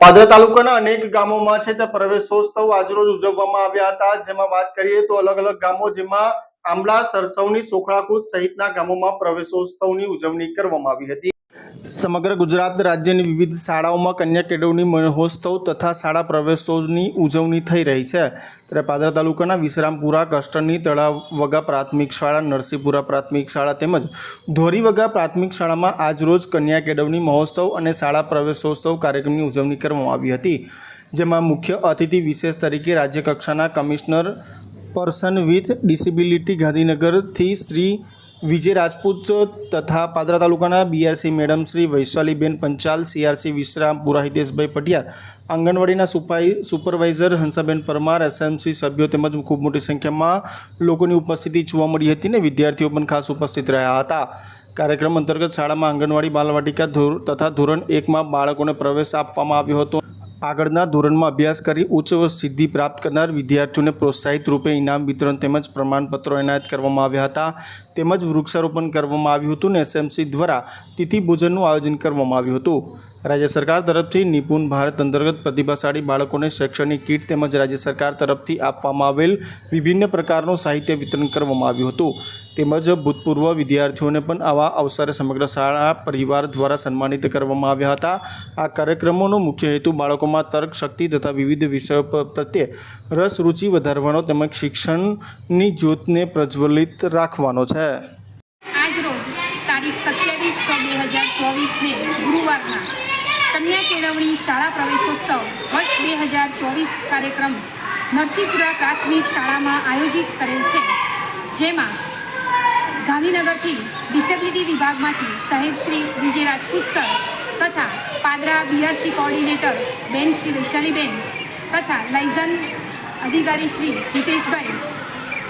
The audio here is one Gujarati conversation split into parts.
પાદરા તાલુકાના અનેક ગામોમાં છે તે પ્રવેશોત્સવ આજરોજ ઉજવવામાં આવ્યા હતા. જેમાં વાત કરીએ તો અલગ અલગ ગામો જેમાં આંબલા સરસવની સોખડાકૂદ સહિતના ગામોમાં પ્રવેશોત્સવની ઉજવણી કરવામાં આવી હતી. સમગ્ર ગુજરાત રાજ્યની વિવિધ શાળાઓમાં કન્યા કેળવણી, મહોત્સવ તથા શાળા પ્રવેશોત્સવની ઉજવણી થઈ રહી છે. ત્યારે પાદરા તાલુકાના વિશ્રામપુરા કસ્ટરની તળાવગા પ્રાથમિક શાળા નરસિંહપુરા પ્રાથમિક શાળા તેમજ ધોરીવગા પ્રાથમિક શાળામાં આજરોજ કન્યા કેળવણી, મહોત્સવ અને શાળા પ્રવેશોત્સવ કાર્યક્રમની ઉજવણી કરવામાં આવી હતી. જેમાં મુખ્ય અતિથિ વિશેષ તરીકે રાજ્યકક્ષાના કમિશનર પર્સન વિથ ડિસેબિલિટી ગાંધીનગરથી શ્રી વિજય રાજપૂત તથા પાદરા તાલુકાના BRC madam Shri Vaishaliben Panchal CRC Vishrampura Hiteshbhai Patiyar, આંગણવાડીના સુપાઈ, સુપરવાઇઝર હંસાબેન પરમાર એસએમસી સભ્યો તેમજ ખૂબ મોટી સંખ્યામાં લોકોની ઉપસ્થિતિ જોવા મળી હતી અને વિદ્યાર્થીઓ પણ ખાસ ઉપસ્થિત રહ્યા હતા. કાર્યક્રમ અંતર્ગત શાળામાં આંગણવાડી, બાલવાટિકા ધોર, તથા ધોરણ એકમાં બાળકોને પ્રવેશ આપવામાં આવ્યો હતો. આગળના ધોરણમાં અભ્યાસ કરી ઉચ્ચ સિદ્ધિ પ્રાપ્ત કરનાર વિદ્યાર્થીઓને પ્રોત્સાહિત રૂપે ઇનામ વિતરણ તેમજ પ્રમાણપત્રો એનાયત કરવામાં આવ્યા હતા. તેમજ વૃક્ષારોપણ કરવામાં આવ્યું હતું અને એસએમસી દ્વારા તિથિ ભોજનનું આયોજન કરવામાં આવ્યું હતું. રાજ્ય સરકાર તરફથી નિપુણ ભારત અંતર્ગત પ્રતિભાશાળી બાળકોને શૈક્ષણિક કીટ તેમજ રાજ્ય સરકાર તરફથી આપવામાં આવેલ વિભિન્ન પ્રકારનું સાહિત્ય વિતરણ કરવામાં આવ્યું હતું. તેમજ ભૂતપૂર્વ વિદ્યાર્થીઓને પણ આવા અવસરે સમગ્ર શાળા પરિવાર દ્વારા સન્માનિત કરવામાં આવ્યા હતા. આ કાર્યક્રમોનો મુખ્ય હેતુ બાળકોમાં તર્ક, શક્તિ તથા વિવિધ વિષયો પ્રત્યે રસ, રુચિ વધારવાનો તેમજ શિક્ષણની જ્યોતને પ્રજ્વલિત રાખવાનો છે. આજ રોજ તારીખ સત્યાવીસ છ બે હજાર ચોવીસને ગુરુવારના કન્યા કેળવણી શાળા પ્રવેશોત્સવ વર્ષ બે હજાર ચોવીસ કાર્યક્રમ નરસિંહપુરા પ્રાથમિક શાળામાં આયોજિત કરેલ છે. જેમાં ગાંધીનગરથી ડિસેબિલિટી વિભાગમાંથી સાહેબ શ્રી વિજય રાજપૂત સર તથા પાદરા બીઆરસી કોઓર્ડિનેટર બેન શ્રી વૈશાલીબેન તથા લાઇઝન અધિકારી શ્રી હિતેશભાઈ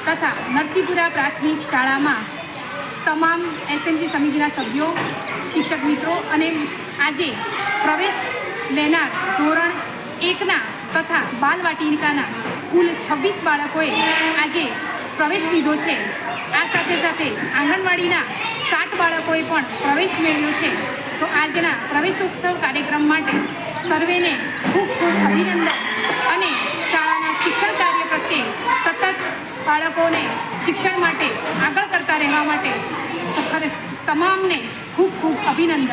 તથા નરસિંહપુરા પ્રાથમિક શાળામાં તમામ એસએમસી સમિતિના સભ્યો, શિક્ષક મિત્રો અને આજે પ્રવેશ લેનાર ધોરણ એકના તથા બાલવાટિકાના કુલ છવ્વીસ બાળકોએ આજે પ્રવેશ લીધો છે. આ સાથે સાથે આંગણવાડીના સાત બાળકોએ પણ પ્રવેશ મેળવ્યો છે. તો આજના પ્રવેશોત્સવ કાર્યક્રમ માટે સર્વેને ખૂબ ખૂબ અભિનંદન અને શાળાના શિક્ષણ કાર્ય પ્રત્યે સતત બાળકોને શિક્ષણ માટે રહેવા માટે તમામને ખૂબ ખૂબ અભિનંદન.